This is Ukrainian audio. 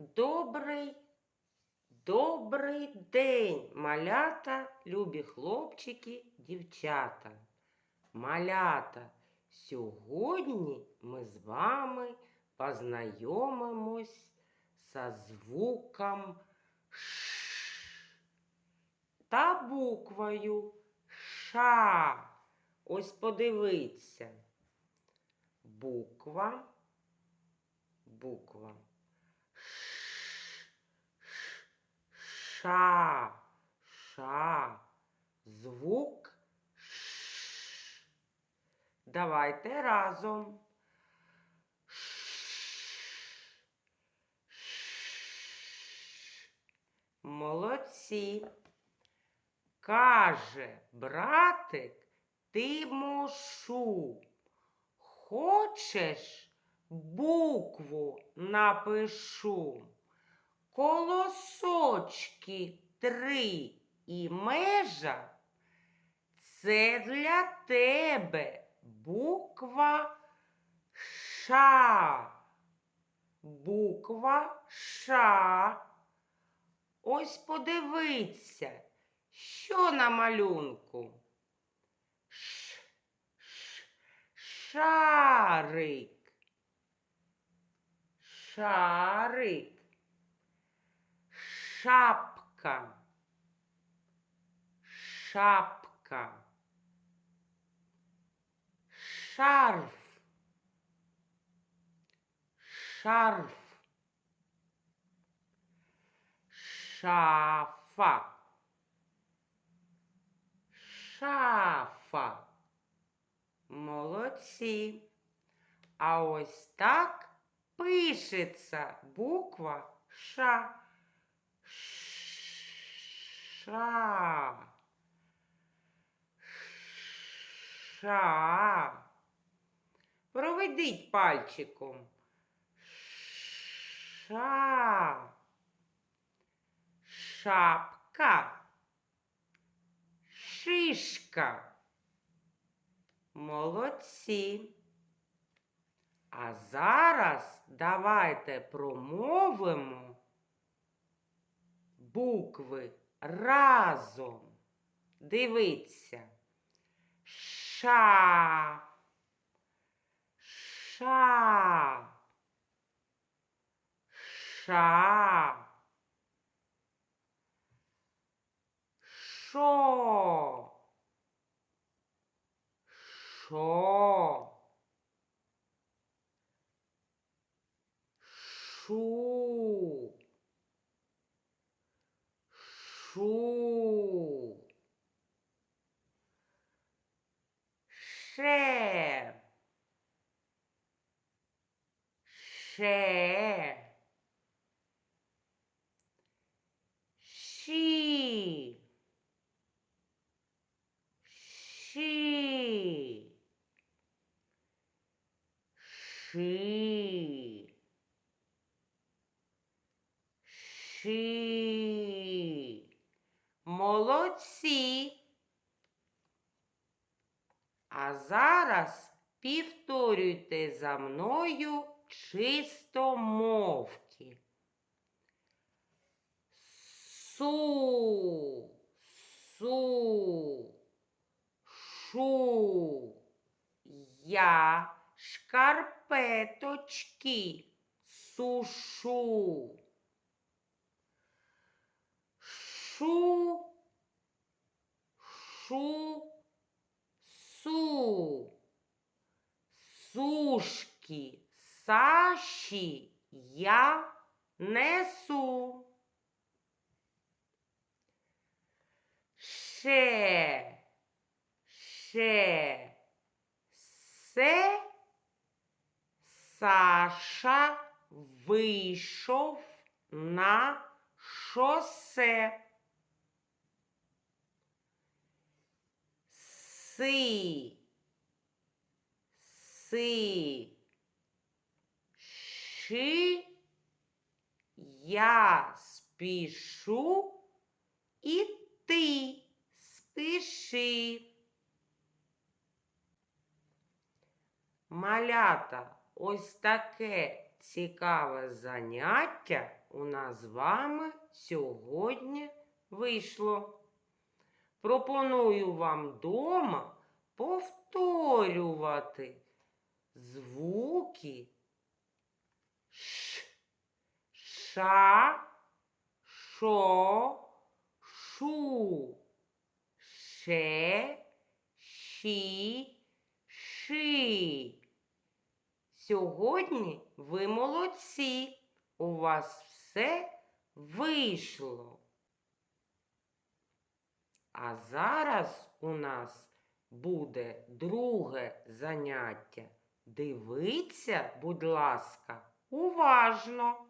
Добрий, добрий день, малята, любі хлопчики, дівчата. Малята, сьогодні ми з вами познайомимось со звуком Ш та буквою Ша. Ось подивіться. Буква, буква. Ша, ша, звук Ш. Давайте разом. Молодці. Каже братик Тимошу. Хочеш букву напишу? Колосочки три і межа це для тебе буква Ша. Буква Ша. Ось подивіться, що на малюнку. Ш, ш, шарик. Шарик. Шапка. Шапка. Шарф. Шарф. Шафа. Шафа. Молодці. А ось так пишеться буква Ша. Ша. Ша. Проведіть пальчиком. Ша. Шапка. Шишка. Молодці. А зараз давайте промовимо букви разом. Дивіться. Ша. Ша. Ша. Шо. Шо. Шу. Шу. Ше. Ше. Ші. Ші. Ши. Ши. Молодці. А зараз повторюйте за мною чистомовки. Су, су, шу, я шкарпеточки сушу. Шу, шу, су, сушки, саші я несу. Ше, ше, се, Саша вийшов на шосе. Си, си, ши, я спішу, і ти спіши. Малята, ось таке цікаве заняття у нас з вами сьогодні вийшло. Пропоную вам дома повторювати звуки ш, ша, шо, шу, ше, ші, ши. Сьогодні ви молодці. У вас все вийшло. А зараз у нас буде друге заняття. Дивіться, будь ласка, уважно.